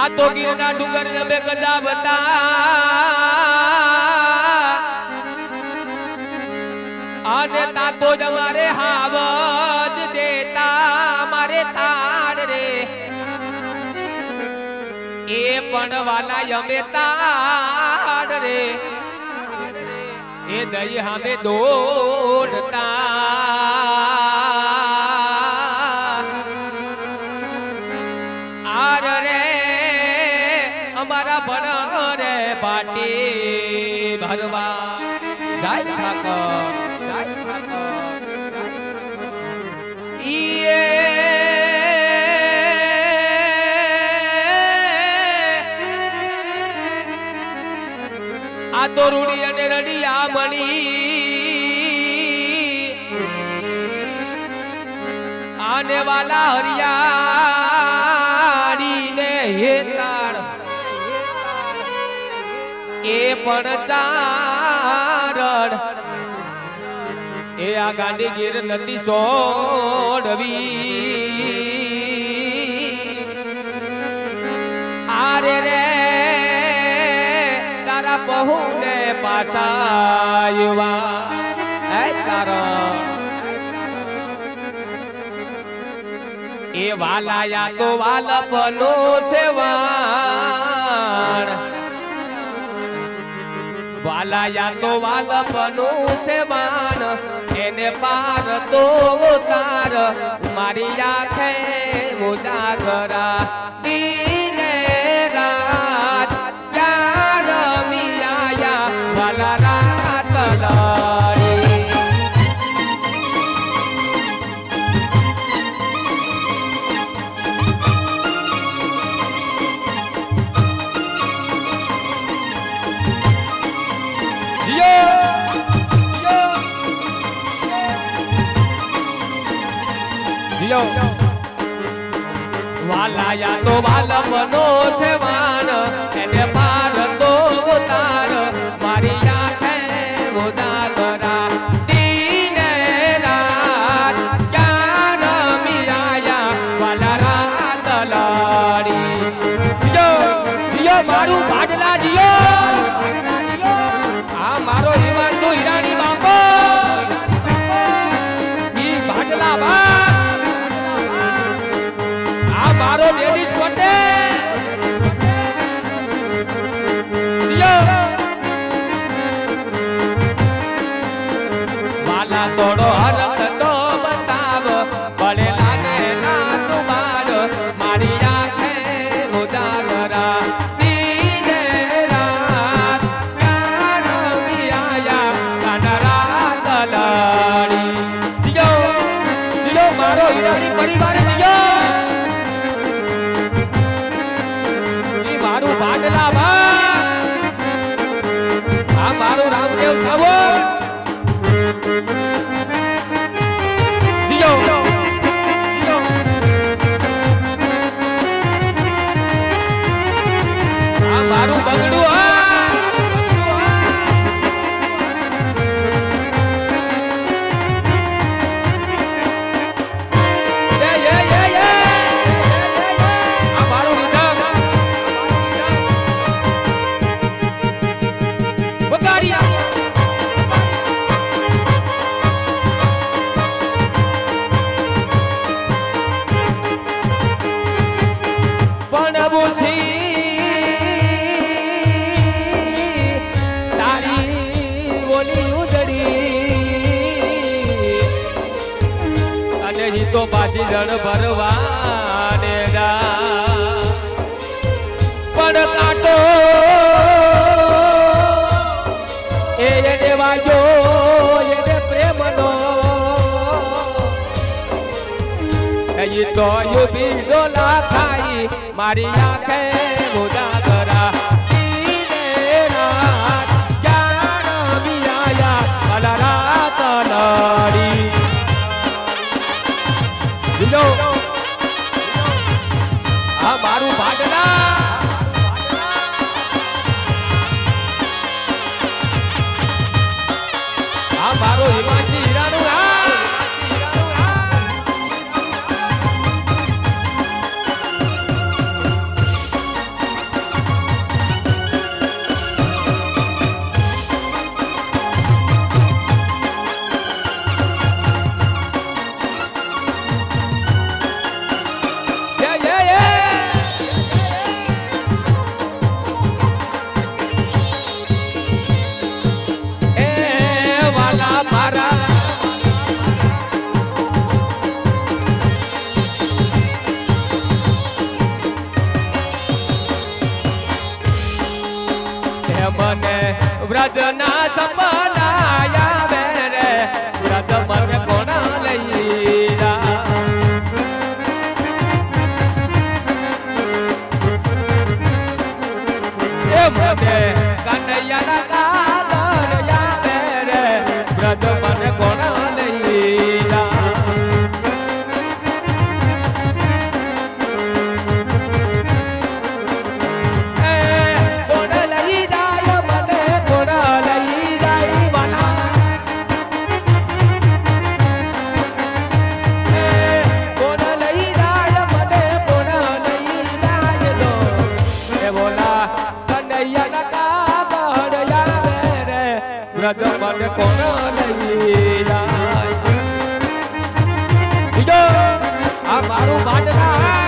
આ તો ગીરના ડુંગર રમે બતા અને તા તો જ અમારે હાવજ દેતા, મારે તાડ રે. એ પણ વાલા યમે તાડ રે. એ દઈ હામે દોડતા. આર રે અમારા ભણ રે પાટી ભરવા. જાય ઠાકર. જાય ઠાકર ઈએ આ તો રૂડી રડિયા આને વાલા હરિયાળી ને હેતાળ એ પણ ચારણ એ આ ગાંડી ગીર નથી સોડવી આરે રે તારા બહુ ને પાસાયવા હે ચારણ એ વાલાયા તો વાલપનો સેવાણ. વાલાયા તો વાલપનો સેવાણ. એને પાર તો તાર મારી આંખે મોજા કરા દીને વાલાયા તો વાલમનો છે વાન એ તો યુ બીજો લાખાઈ. મારી આંખે ઉજાગરા વ્રજ મન કોણ લઈ જાય? આ મારું બાટલા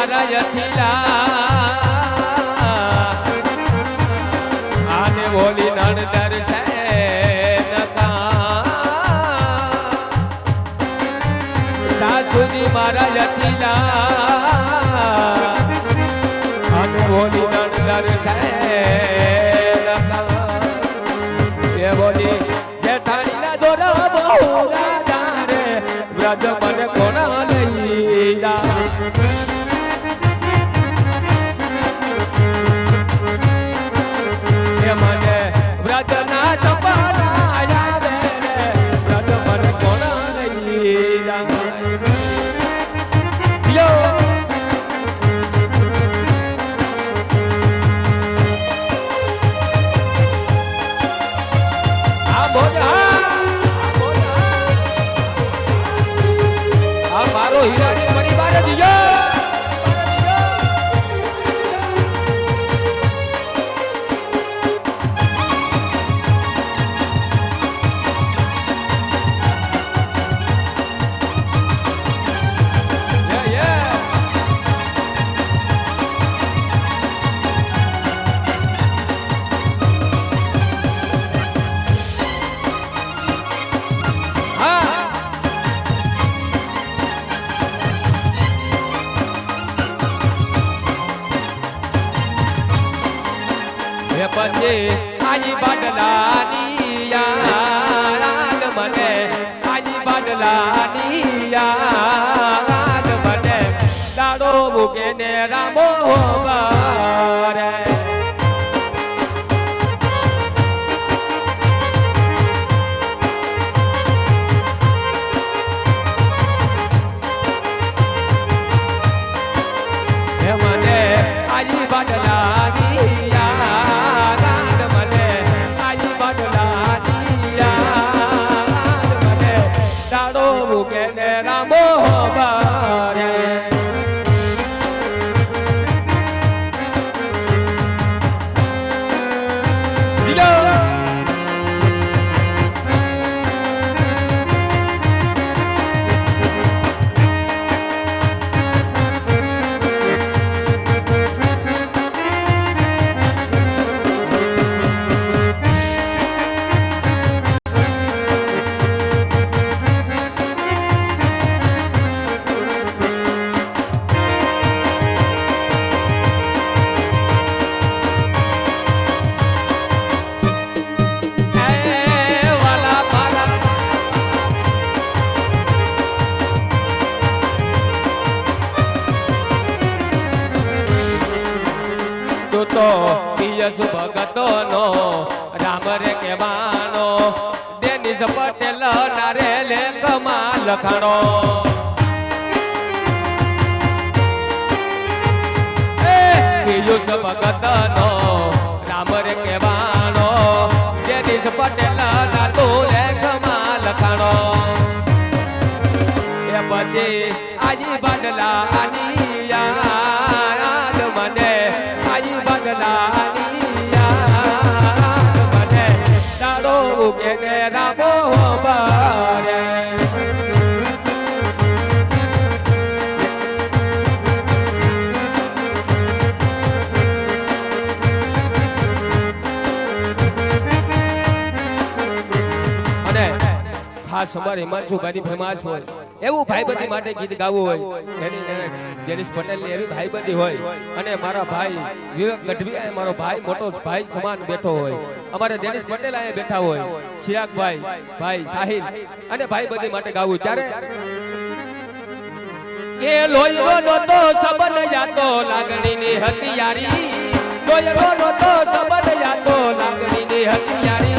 મારા યથીલા. લખાણો ખાસ અમારે હિમાંશુભાઈની ફેમાસ હોય. એવું ભાઈબંધી માટે ગીત ગાવું હોય. એની જેનિસ પટેલની એવી ભાઈબંધી હોય. અને મારા ભાઈ વિવેક ગઢવી મારો ભાઈ, મોટો ભાઈ સમાન બેઠો હોય. અમારે દેનિશ પટેલ અહીંયા બેઠા હોય. ચિરાગભાઈ ભાઈ સાહિલ અને ભાઈબંધી માટે ગાવું. ત્યારે એ લોયો નતો સબન જાતો લાગણીની હતિયારી લોયો નતો સબન જાતો લાગણીની હતિયારી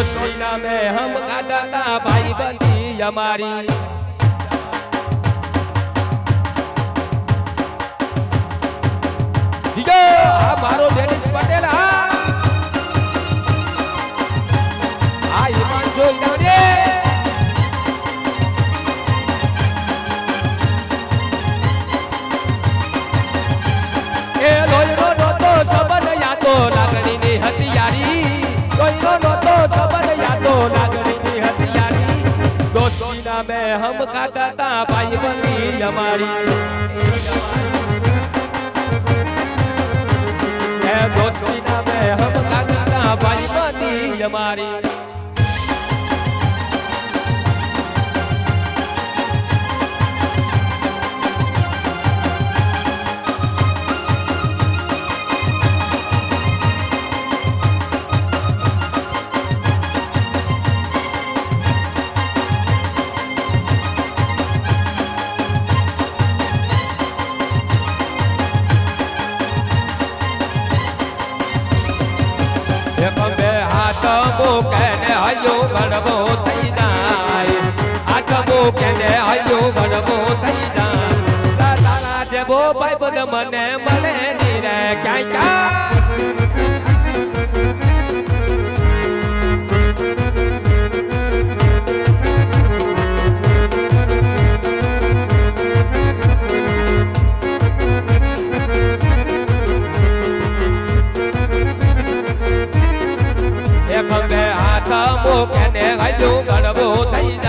दोस्ती ना में हम गाता भाई बंदी हमारी મારો દેનિશ પટેલ હા આ હિમાંશુ હમ ખાતા તા ભાઈ બંધી અમારી. દોસ્તી નામે હમ ખાતા તા ભાઈ બંધી અમારી. હાથ આયો ગણવો થઈ તા તારા જેવો ભાઈ બંધ મને મળે ની રે ક્યાંય ક્યાં બે હાથ મૂકે ને થઈ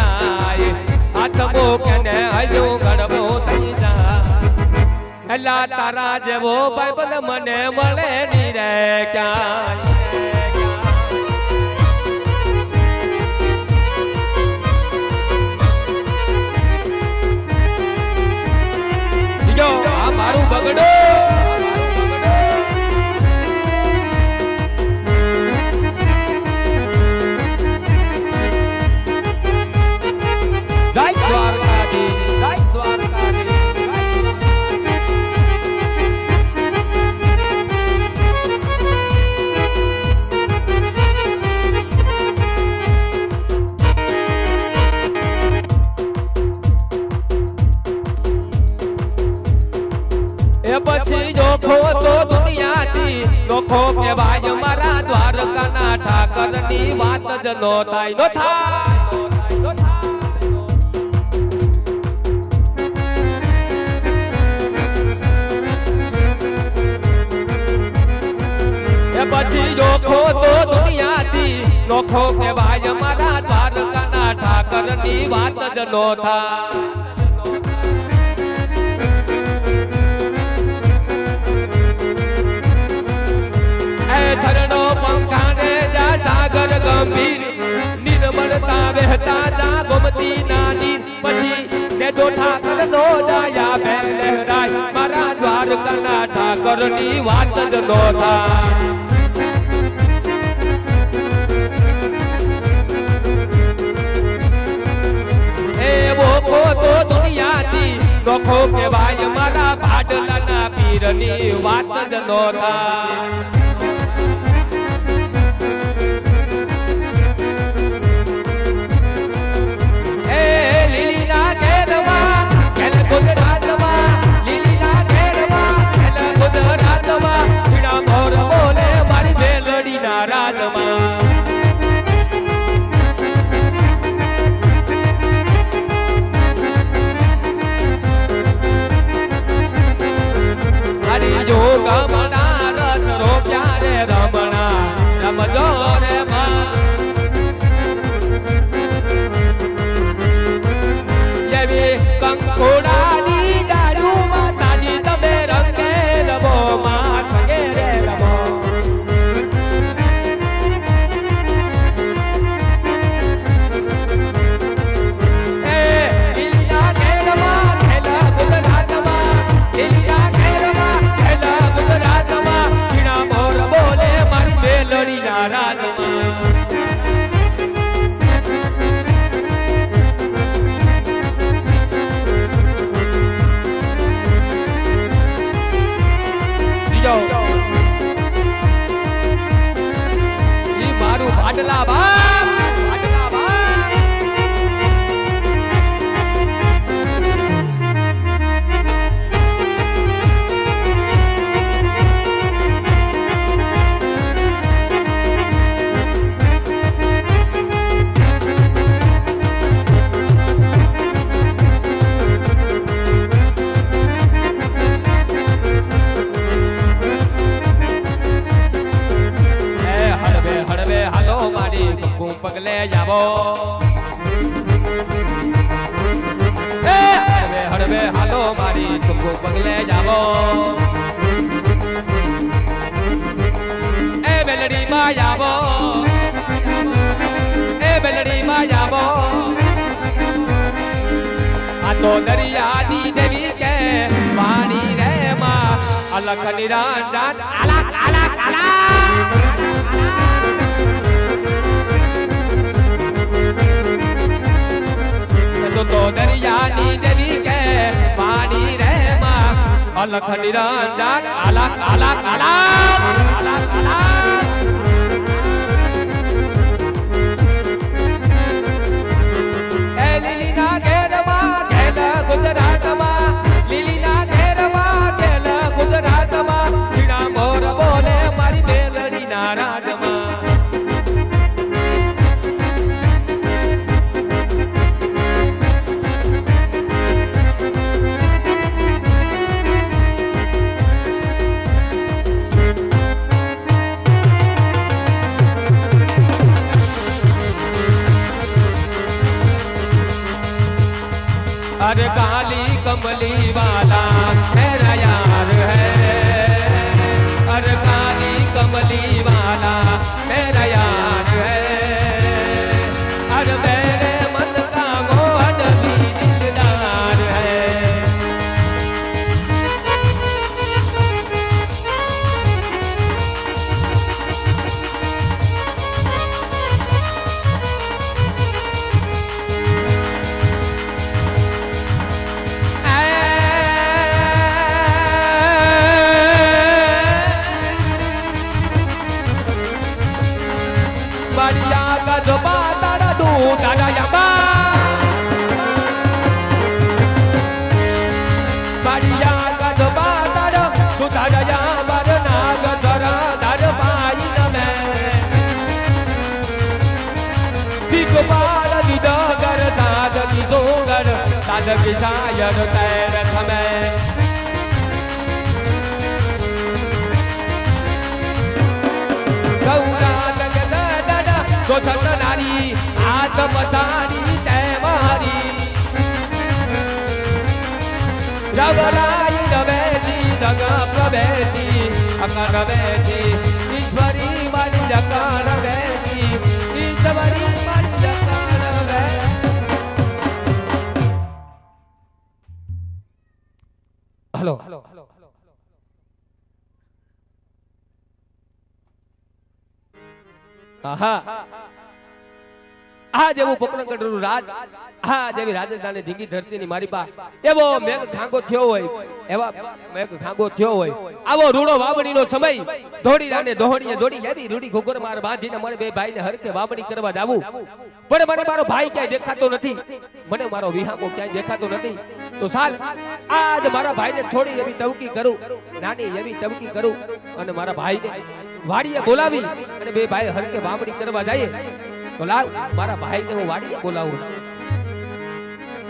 તારા જેવો ભાઈ મને મળે ની રે ક્યાંય. એ પછી જોખો તો દુનિયાથી. જોખો કહેવાય મારા દ્વારકાના ઠાકરની વાત જ નો થાય. નો થાય. એ પછી જોખો તો દુનિયાથી. જોખો કહેવાય મારા દ્વારકાના ઠાકરની વાત જ નો થાય. ચરણો પંખાને જા, સાગર ગંભીર. નિર્મળતા વહેતા જા, ગોમતી નાની. પછી તે જો ઠાકર નો જાયા બે લહેરાય. મારા દ્વારકાના ઠાકરની વાત જ નો થાય. નોખો કેવાય મારા ભાડલાના પીરની વાત જ નો થાય. અલખ નિરંજન અલખ અલખ અલખ તો તો દરિયાની દેવી કે પાણી રે માં. અલખ નિરંજન અલખ અલખ અલખ અલખ અલખ. Sada Kisayar Tera Thame Gaura જગદડા ગોઠણ નારી આત્મ સારી તે મારી રવરાઈ રવેશી જગ પ્રવેશી અકર વેશી ઈશ્વરી મારી જકાર વેશી ઈશ્વરી મારી હલો. મારી પા એવો મેઘ ખાંગો થયો હોય, એવા મેઘ ખાંગો થયો હોય, આવો રૂડો વાવણીનો સમય ધોડી રાને દોહણીએ દોડી એવી રૂડી ઘોઘર માર બાંધીને મને બે ભાઈને હરકે વાવણી કરવા જાવું. પણ મને મારો ભાઈ ક્યાંય દેખાતો નથી. મને મારો વિહામો ક્યાંય દેખાતો નથી. તો સાલ, આજ મારા ભાઈને થોડી એવી ટવકી કરું, નાની એવી ટવકી કરું અને મારા ભાઈને વાડીએ બોલાવી અને બે ભાઈ હરકે વાવણી કરવા જઈએ તો લાવ, મારા ભાઈને હું વાડીએ બોલાવું.